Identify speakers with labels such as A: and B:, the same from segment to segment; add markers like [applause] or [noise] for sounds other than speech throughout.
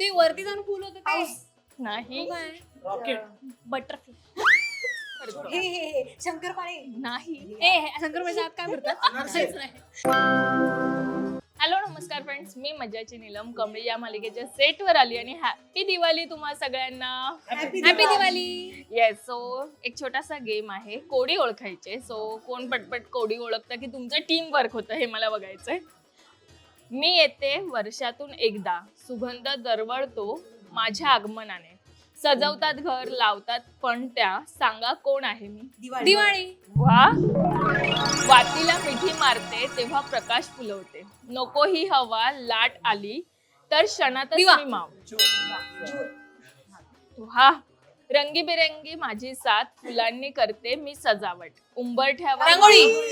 A: ते वरती जाऊन फुल होतं ते.
B: नाही.
A: हो काय?
C: रॉकेट
B: बटरफ्लाय
D: हे हे हे शंकरपाळे
B: नाही.
A: ए हे आत काय भरतात
C: अनारसे.
A: काहीच नाही.
B: हॅलो नमस्कार फ्रेंड्स मी मज्जाची नीलम कमळी या मालिकेच्या सेटवर आली आणि हॅपी दिवाळी तुम्हा सगळ्यांना.
D: हॅपी
A: दिवाळी.
B: येस सो एक छोटासा गेम आहे कोडी ओळखायचे. सो कोण पटपट कोडी ओळखतं की तुमचं टीम वर्क होतं हे मला बघायचंय. मी येते वर्षातून एकदा. सुगंध दरवळतो माझ्या आगमनाने. सजवतात घर लावतात पण त्या. सांगा कोण आहे मी?
D: दिवाळी.
A: दिवाळी.
B: वा. वातीला मिठी मारते तेव्हा प्रकाश फुलवते. नको ही हवा लाट आली तर क्षणातच
A: दिवा.
B: मी. वा. रंगीबेरंगी माझी साथ फुलांनी करते मी सजावट. उंबरठ्यावर
A: रांगोळी.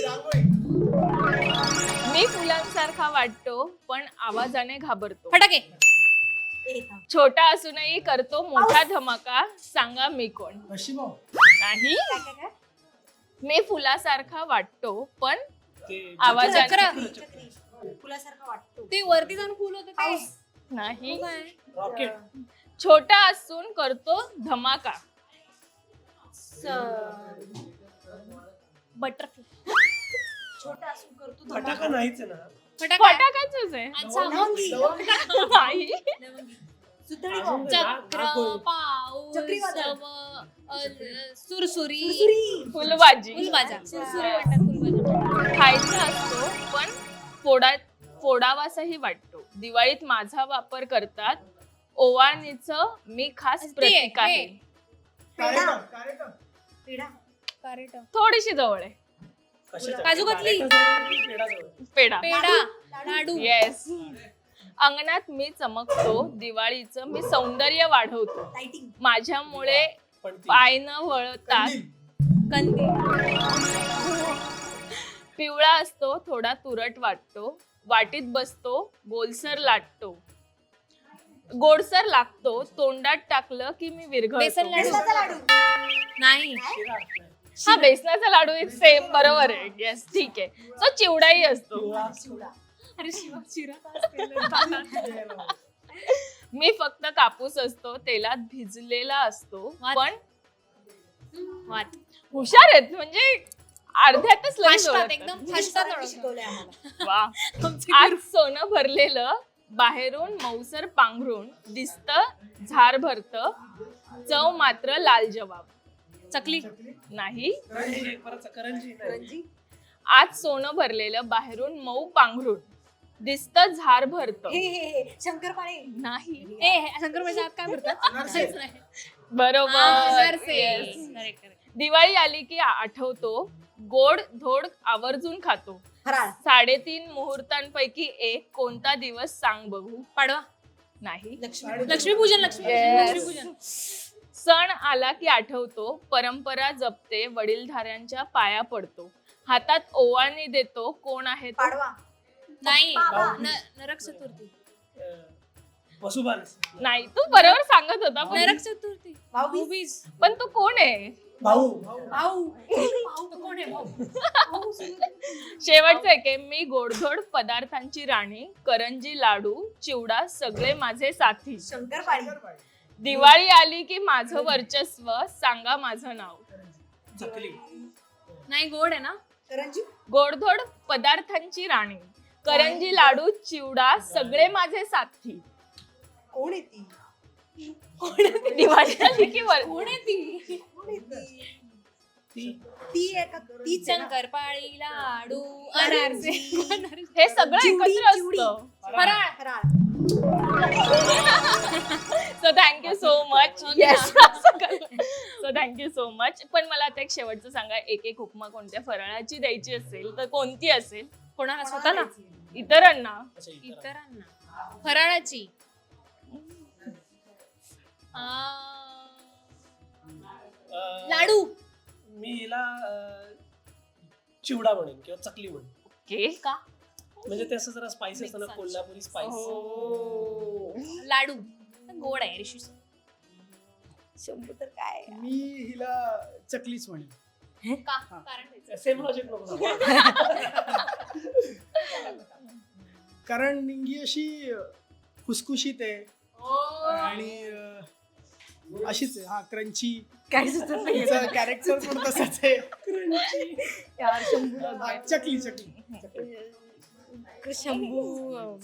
B: मी फुलांसारखा वाटतो पण आवाजाने घाबरतो
A: फटाके.
B: छोटा असूनही करतो मोठा धमाका सांगा मी कोण नाही मी फुलासारखा वाटतो पण आवाजाने
A: चक्र.
D: चक्री. फुलासारखा वाटतो
A: ते वरती जाऊन फुल होतं ते
D: पाऊस.
B: नाही
A: हो?
C: रॉकेट
B: छोटा असून करतो धमाका
A: बटरफ्लाय
D: छोटा असून करतो
C: फटाका. नाहीच आहे ना
A: फटाका
B: फटाकाच आहे
A: अच्छा.
D: लवंगी.
B: नाही
D: सुतळी बॉम्ब.
A: चक्र
C: नागोळी.
A: पाऊस
D: चक्रीवादळ.
A: सव- अ, सुरसुरी
D: सुरसुरी.
B: फुलबाजी
A: फुलबाजा सुरसुरी वाटतात फुलबाजा
B: खायचा असतो पण फोडा फोडावासाही वाटतो दिवाळीत माझा वापर करतात ओवाळणीचं मी खास
A: ते,
B: प्रतीक आहे
A: हे.
D: पेढा. पेढा.
B: थोडीशी जवळ आहे?
A: काजू कतली.
C: पेढा.
B: पेढा.
A: पेढा. लाडू.
B: येस अंगणात मी चमकतो दिवाळीचं मी सौंदर्य वाढवतो. माझ्यामुळे पाय न वळतात.
A: कंदी
B: पिवळा असतो थोडा तुरट वाटतो. वाटीत बसतो गोलसर लाटतो. गोडसर लागतो तोंडात टाकलं की मी
C: शिरा नाही.
B: हा बेसनाचा लाडू एक सेम बरोबर आहे येस ठीक आहे सो चिवडाही असतो
C: पिवळा.
D: चिवडा.
A: अरे शिवा चिरा
B: मी फक्त कापूस असतो तेलात भिजलेला असतो
A: वात.
B: पण
A: वाट
B: हुशार आहेत म्हणजे अर्ध्यातच लगेच
A: फास्टात
B: ओळखतात.
A: एकदम
D: इंग्लिश
A: फास्टात
D: सरांनी
A: ओळखतात.
D: शिकवलंय आम्हाला
B: वा
A: आमचे
B: आज सोनं भरलेलं बाहेरून मौसर पांघरून दिसत झार भरत चव मात्र लाल जवाब
A: चकली?
B: नाही.
C: करंजी, परत करंजी नाही.
D: करंजी.
B: आज सोनं भरलेलं बाहेरून मऊ पांघरून दिसत झार भरत.
D: हे हे हे शंकरपाळे
B: नाही.
A: ए हे आत काय भरतात?
C: अनारसे.
A: काहीच नाही.
B: बरोबर
A: अनारसे.
B: Yes.
A: Correct, correct.
B: दिवाळी आली की आठवतो. गोड धोड आवर्जून खातो.
D: फराळ.
B: साडेतीन मुहूर्तांपैकी एक कोणता दिवस सांग बघू?
A: पाडवा.
B: नाही.
D: लक्ष्मी
A: लक्ष्मीपूजन लक्ष्मी
B: Yes.
A: लक्ष्मीपूजन.
B: सण आला की आठवतो परंपरा जपते वडीलधाऱ्यांच्या पाया पडतो. हातात ओवाळणी देतो कोण आहे तो?
D: पाडवा.
A: नाही.
D: बाबा.
A: न- नरक चतुर्थी.
C: वसुबारस
B: नाही तू बरोबर सांगत होता पण-
A: नरक चतुर्थी.
D: भाऊबीज.
A: भाऊबीज.
B: पण तू कोण आहे?
C: भाऊ.
D: भाऊ.
A: भाऊ कोण आहे? भाऊ.
D: भाऊ.
B: शेवटचं आहे मी गोडधोड पदार्थांची राणी करंजी लाडू चिवडा सगळे माझे साथी.
D: शंकरपाळी.
B: दिवाळी आली की माझं वर्चस्व सांगा माझं नाव.
C: चकली
A: नाही गोड आहे ना?
D: करंजी?
B: गोडधोड पदार्थांची राणी. करंजी लाडू चिवडा सगळे माझे साथी.
D: कोण आहे ती?
B: दिवाळी आली की वर
A: कोण आहे ती?
D: कोण आहे ती?
C: ती
D: ती आहे का? तीच आहे ना?
A: शंकरपाळी लाडू अनारसे अनारसे.
B: हे सगळं
D: चिवडी,
B: एकत्र
D: चिवडी.
B: असतं.
A: फराळ.
D: फराळ. [laughs]
B: So thank you so much. So thank you so much पण मला आता एक शेवटचं सांगा एक एक उपमा कोणत्या फराळाची द्यायची असेल तर कोणती असेल?
A: कोणाला? स्वतःला?
B: इतरांना.
A: इतरांना. फराळाची. लाडू.
C: मी हिला चिवडा म्हणेन किंवा चकली म्हणेन.
B: ओके.
A: का?
C: म्हणजे ते असं जरा स्पाइसी असतं ना
A: Mix.
C: कोल्हापुरी स्पाइस
B: हो.
A: गोड आहे ऋषी
D: शंभू तर काय
E: मी हिला चकलीच म्हणेन.
A: का? कारण त्याचं.
C: सेम लॉजिक नको सांगू.
E: कारण ही अशी खुसखुशीत आहे. आणि अं, अशीच आहे. हा क्रंची.
D: काय सुचत नाही.
E: कॅरेक्टर पण तसंच आहे.
D: यार शंभूला
E: हा, चकली चकली.
D: शंभू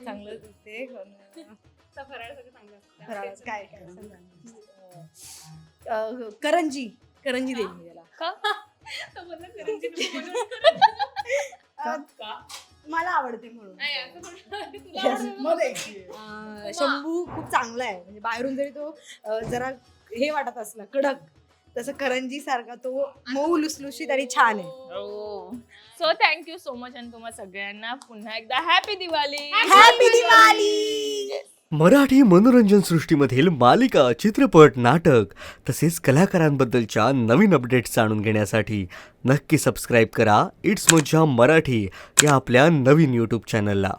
D: चांगलं ते [laughs]
A: फराळ सगळं चांगलं असतं.
D: फराळ काय काय? अं, करंजी. करंजी देईन मी त्याला.
B: का?
A: तो बोलला करंजी नको बनवू.
D: अं, [laughs]
A: का?
D: मला आवडते म्हणून.
A: नाही, असं बोलणार. तुला आवडतं.
E: मध्ये एक.
D: अं, शंभू खूप चांगला आहे. म्हणजे बाहेरून जरी तो अं, जरा हे वाटत असला कडक तसं करंजी सारखा तो मऊ लुसलुशीत आणि छान आहे.
B: सो थँक्यू सो मच आणि तुम्हा सगळ्यांना पुन्हा एकदा हॅपी दिवाळी.
D: हॅपी दिवाळी.
F: मराठी मनोरंजन सृष्टीमधील मालिका चित्रपट नाटक तसेच कलाकारांबद्दलच्या नवीन अपडेट्स जाणून घेण्यासाठी नक्की सबस्क्राईब करा. इट्स मज्जा मराठी या आपल्या नवीन यूट्यूब चॅनलला